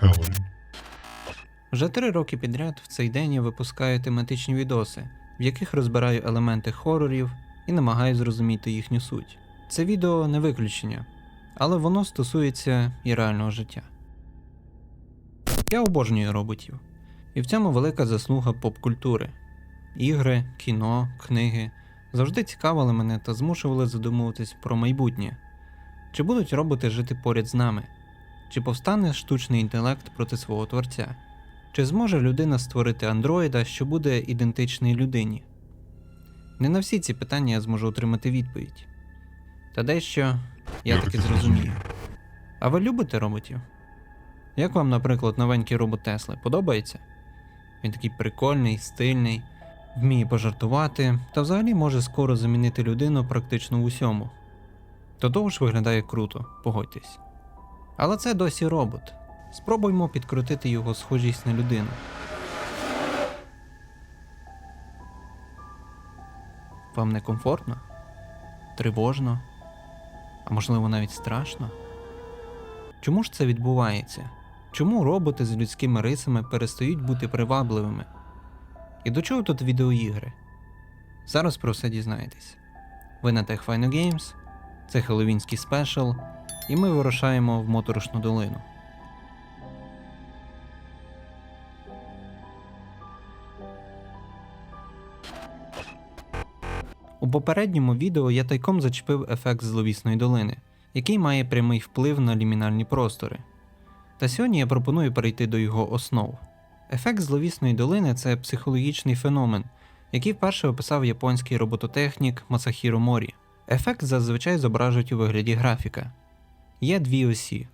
Хелен. Вже три роки підряд в цей день я випускаю тематичні відоси, в яких розбираю елементи хорорів і намагаюся зрозуміти їхню суть. Це відео не виключення, але воно стосується і реального життя. Я обожнюю роботів, і в цьому велика заслуга поп-культури. Ігри, кіно, книги завжди цікавили мене та змушували задумуватись про майбутнє. Чи будуть роботи жити поряд з нами? Чи повстане штучний інтелект проти свого творця? Чи зможе людина створити андроїда, що буде ідентичний людині? Не на всі ці питання я зможу отримати відповідь. Та дещо я таки зрозумію. А ви любите роботів? Як вам, наприклад, новенький робот Тесли подобається? Він такий прикольний, стильний, вміє пожартувати та взагалі може скоро замінити людину практично в усьому. До того ж виглядає круто, погодьтесь. Але це досі робот. Спробуймо підкрутити його схожість на людину. Вам некомфортно? Тривожно? А можливо навіть страшно? Чому ж це відбувається? Чому роботи з людськими рисами перестають бути привабливими? І до чого тут відеоігри? Зараз про все дізнаєтесь. Ви на Games, це Хеллоуінський спешл, і ми вирушаємо в моторошну долину. У попередньому відео я тайком зачепив ефект зловісної долини, який має прямий вплив на лімінальні простори. Та сьогодні я пропоную перейти до його основ. Ефект зловісної долини це психологічний феномен, який вперше описав японський робототехнік Масахіро Морі. Ефект зазвичай зображують у вигляді графіка. Є дві осі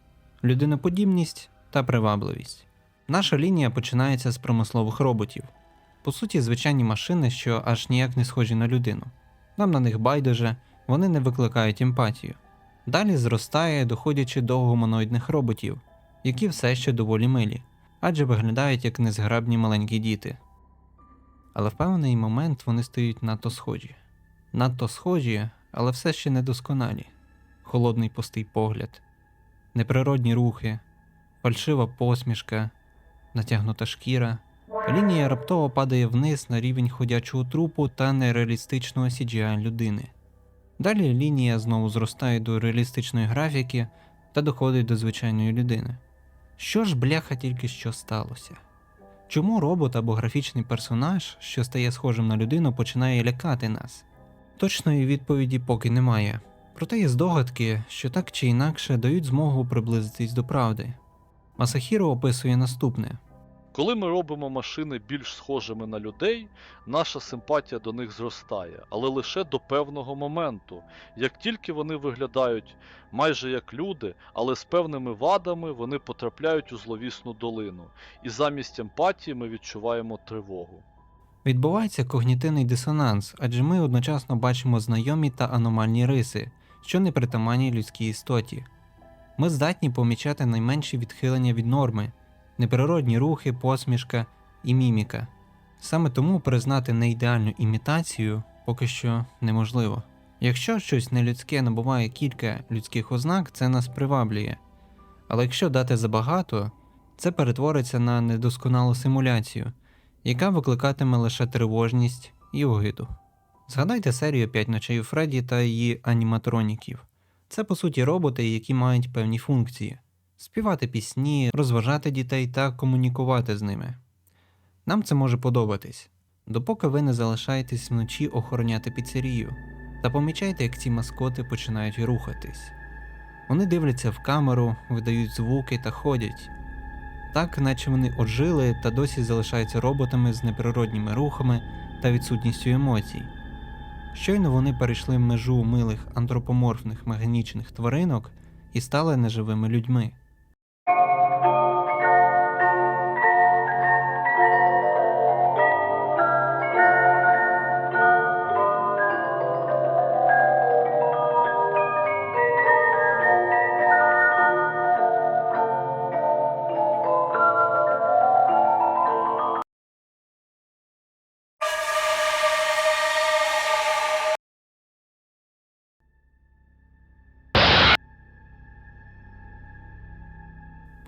людиноподібність та привабливість. Наша лінія починається з промислових роботів, по суті, звичайні машини, що аж ніяк не схожі на людину. Нам на них байдуже, вони не викликають емпатію. Далі зростає, доходячи до гуманоїдних роботів, які все ще доволі милі, адже виглядають як незграбні маленькі діти. Але в певний момент вони стають надто схожі. Надто схожі, але все ще недосконалі. Холодний пустий погляд, неприродні рухи, фальшива посмішка, натягнута шкіра. Лінія раптово падає вниз на рівень ходячого трупу та нереалістичного CGI людини. Далі лінія знову зростає до реалістичної графіки та доходить до звичайної людини. Що ж бляха тільки що сталося? Чому робот або графічний персонаж, що стає схожим на людину, починає лякати нас? Точної відповіді поки немає. Проте є здогадки, що так чи інакше дають змогу приблизитись до правди. Масахіро описує наступне: Коли ми робимо машини більш схожими на людей, наша симпатія до них зростає, але лише до певного моменту. Як тільки вони виглядають майже як люди, але з певними вадами, вони потрапляють у зловісну долину, і замість емпатії ми відчуваємо тривогу. Відбувається когнітивний дисонанс, адже ми одночасно бачимо знайомі та аномальні риси, що не притаманні людській істоті. Ми здатні помічати найменші відхилення від норми, неприродні рухи, посмішка і міміка. Саме тому признати неідеальну імітацію поки що неможливо. Якщо щось нелюдське набуває кілька людських ознак, це нас приваблює. Але якщо дати забагато, це перетвориться на недосконалу симуляцію, яка викликатиме лише тривожність і огиду. Згадайте серію «5 ночей у Фредді та її аніматроніків. Це по суті роботи, які мають певні функції: співати пісні, розважати дітей та комунікувати з ними. Нам це може подобатись, допоки ви не залишаєтесь вночі охороняти піцерію та помічаєте, як ці маскоти починають рухатись. Вони дивляться в камеру, видають звуки та ходять. Так, наче вони ожили та досі залишаються роботами з неприродніми рухами та відсутністю емоцій. Щойно вони перейшли межу милих антропоморфних механічних тваринок і стали неживими людьми.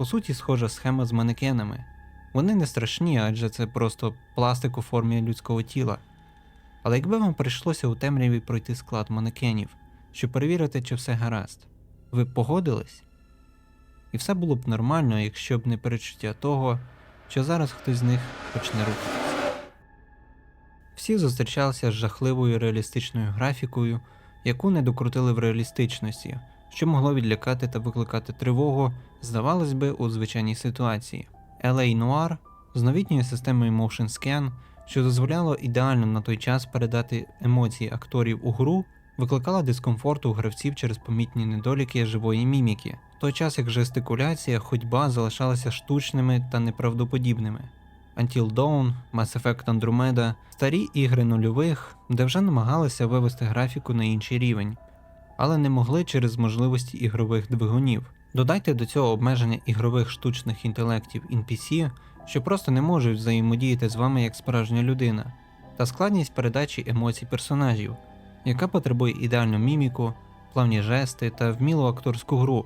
По суті схожа схема з манекенами. Вони не страшні, адже це просто пластик у формі людського тіла. Але якби вам прийшлося у темряві пройти склад манекенів, щоб перевірити, чи все гаразд, ви б погодились? І все було б нормально, якщо б не перечуття того, що зараз хтось з них почне рухатися. Всі зустрічалися з жахливою реалістичною графікою, яку не докрутили в реалістичності, що могло відлякати та викликати тривогу, здавалось би, у звичайній ситуації. LA Noir з новітньою системою Motion Scan, що дозволяло ідеально на той час передати емоції акторів у гру, викликала дискомфорт у гравців через помітні недоліки живої міміки, в той час як жестикуляція, ходьба залишалися штучними та неправдоподібними. Until Dawn, Mass Effect Andromeda, старі ігри нульових, де вже намагалися вивести графіку на інший рівень, але не могли через можливості ігрових двигунів. Додайте до цього обмеження ігрових штучних інтелектів NPC, що просто не можуть взаємодіяти з вами як справжня людина, та складність передачі емоцій персонажів, яка потребує ідеальну міміку, плавні жести та вмілу акторську гру,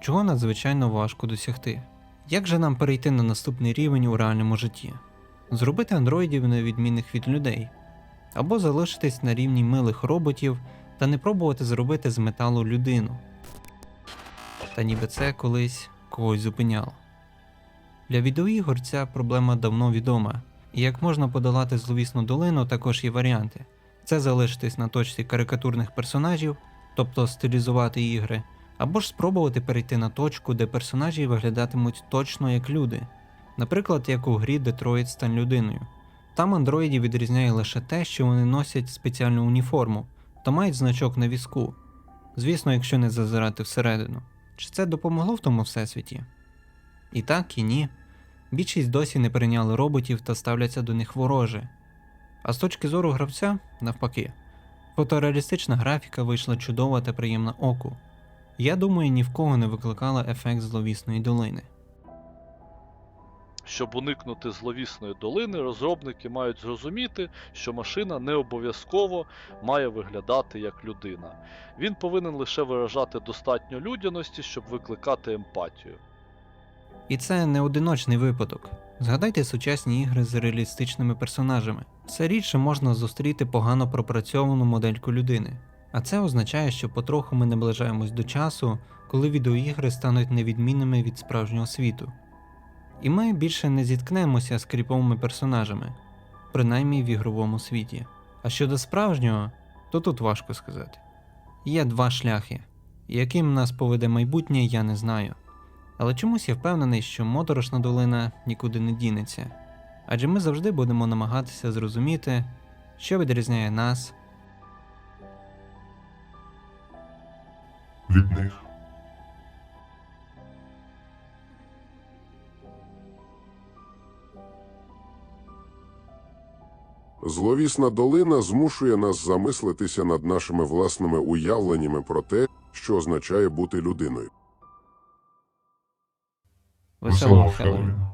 чого надзвичайно важко досягти. Як же нам перейти на наступний рівень у реальному житті? Зробити андроїдів невідмінних від людей, або залишитись на рівні милих роботів та не пробувати зробити з металу людину. Та ніби це колись когось зупиняло. Для відеоігор ця проблема давно відома, і як можна подолати зловісну долину, також є варіанти. Це залишитись на точці карикатурних персонажів, тобто стилізувати ігри, або ж спробувати перейти на точку, де персонажі виглядатимуть точно як люди, наприклад, як у грі Detroit Стань людиною. Там андроїдів відрізняє лише те, що вони носять спеціальну уніформу та мають значок на візку. Звісно, якщо не зазирати всередину. Чи це допомогло в тому всесвіті? І так, і ні. Більшість досі не прийняли роботів та ставляться до них вороже. А з точки зору гравця, навпаки, фотореалістична графіка вийшла чудова та приємна оку. Я думаю, ні в кого не викликала ефект зловісної долини. Щоб уникнути зловісної долини, розробники мають зрозуміти, що машина не обов'язково має виглядати як людина. Він повинен лише виражати достатньо людяності, щоб викликати емпатію. І це не одиночний випадок. Згадайте сучасні ігри з реалістичними персонажами. Все рідше можна зустріти погано пропрацьовану модельку людини. А це означає, що потроху ми наближаємось до часу, коли відеоігри стануть невідмінними від справжнього світу. І ми більше не зіткнемося з кріповими персонажами, принаймні в ігровому світі. А щодо справжнього, то тут важко сказати. Є два шляхи, яким нас поведе майбутнє, я не знаю. Але чомусь я впевнений, що моторошна долина нікуди не дінеться, адже ми завжди будемо намагатися зрозуміти, що відрізняє нас від них. Зловісна долина змушує нас замислитися над нашими власними уявленнями про те, що означає бути людиною. веселого. Хеллоуіну.